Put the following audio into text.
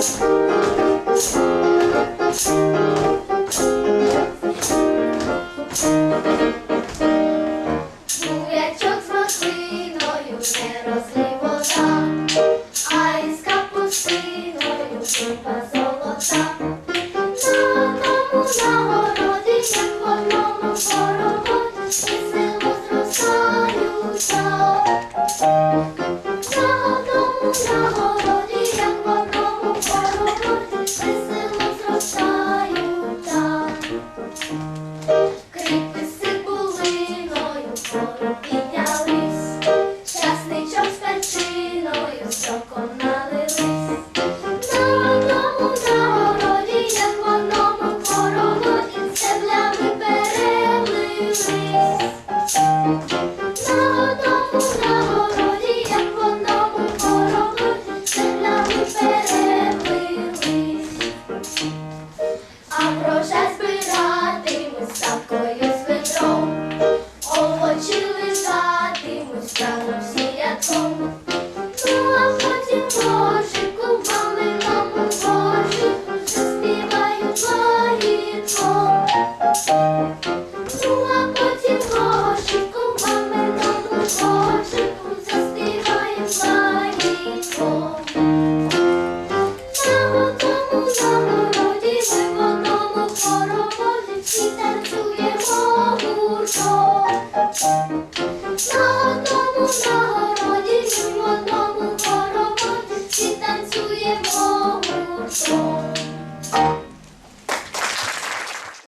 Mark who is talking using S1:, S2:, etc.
S1: Thank 건나 На тому народі